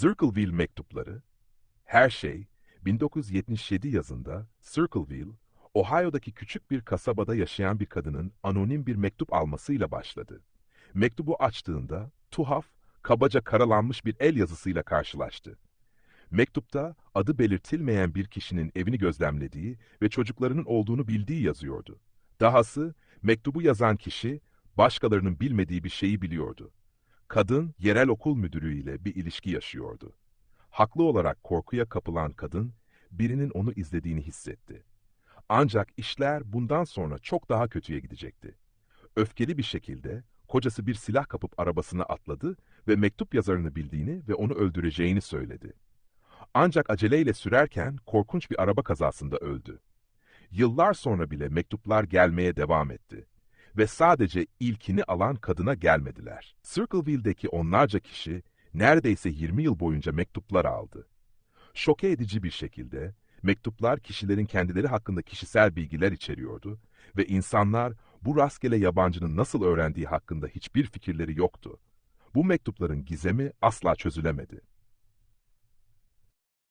Circleville mektupları, her şey 1977 yazında Circleville, Ohio'daki küçük bir kasabada yaşayan bir kadının anonim bir mektup almasıyla başladı. Mektubu açtığında tuhaf, kabaca karalanmış bir el yazısıyla karşılaştı. Mektupta adı belirtilmeyen bir kişinin evini gözlemlediği ve çocuklarının olduğunu bildiği yazıyordu. Dahası mektubu yazan kişi başkalarının bilmediği bir şeyi biliyordu. Kadın yerel okul müdürüyle bir ilişki yaşıyordu. Haklı olarak korkuya kapılan kadın birinin onu izlediğini hissetti. Ancak işler bundan sonra çok daha kötüye gidecekti. Öfkeli bir şekilde kocası bir silah kapıp arabasına atladı ve mektup yazarını bildiğini ve onu öldüreceğini söyledi. Ancak aceleyle sürerken korkunç bir araba kazasında öldü. Yıllar sonra bile mektuplar gelmeye devam etti. Ve sadece ilkini alan kadına gelmediler. Circleville'deki onlarca kişi neredeyse 20 yıl boyunca mektuplar aldı. Şoke edici bir şekilde mektuplar kişilerin kendileri hakkında kişisel bilgiler içeriyordu ve insanlar bu rastgele yabancının nasıl öğrendiği hakkında hiçbir fikirleri yoktu. Bu mektupların gizemi asla çözülemedi.